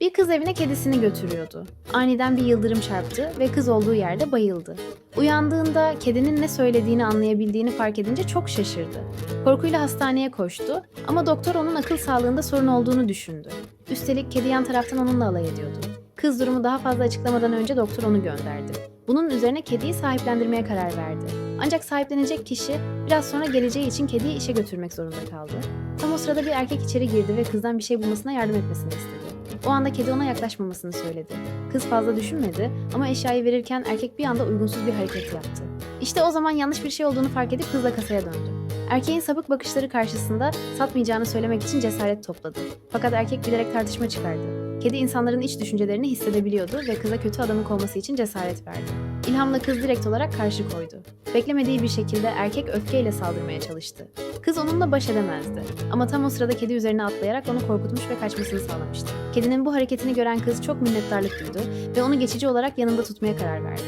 Bir kız evine kedisini götürüyordu. Aniden bir yıldırım çarptı ve kız olduğu yerde bayıldı. Uyandığında kedinin ne söylediğini anlayabildiğini fark edince çok şaşırdı. Korkuyla hastaneye koştu ama doktor onun akıl sağlığında sorun olduğunu düşündü. Üstelik kedi yan taraftan onunla alay ediyordu. Kız durumu daha fazla açıklamadan önce doktor onu gönderdi. Bunun üzerine kediyi sahiplendirmeye karar verdi. Ancak sahiplenecek kişi biraz sonra geleceği için kediyi işe götürmek zorunda kaldı. Tam o sırada bir erkek içeri girdi ve kızdan bir şey bulmasına yardım etmesini istedi. O anda kedi ona yaklaşmamasını söyledi. Kız fazla düşünmedi ama eşyayı verirken erkek bir anda uygunsuz bir hareket yaptı. İşte o zaman yanlış bir şey olduğunu fark edip kızla kasaya döndü. Erkeğin sapık bakışları karşısında satmayacağını söylemek için cesaret topladı. Fakat erkek bilerek tartışma çıkardı. Kedi insanların iç düşüncelerini hissedebiliyordu ve kıza kötü adamın kovması için cesaret verdi. İlhamla kız direkt olarak karşı koydu. Beklemediği bir şekilde erkek öfkeyle saldırmaya çalıştı. Kız onunla baş edemezdi. Ama tam o sırada kedi üzerine atlayarak onu korkutmuş ve kaçmasını sağlamıştı. Kedinin bu hareketini gören kız çok minnettarlık duydu ve onu geçici olarak yanında tutmaya karar verdi.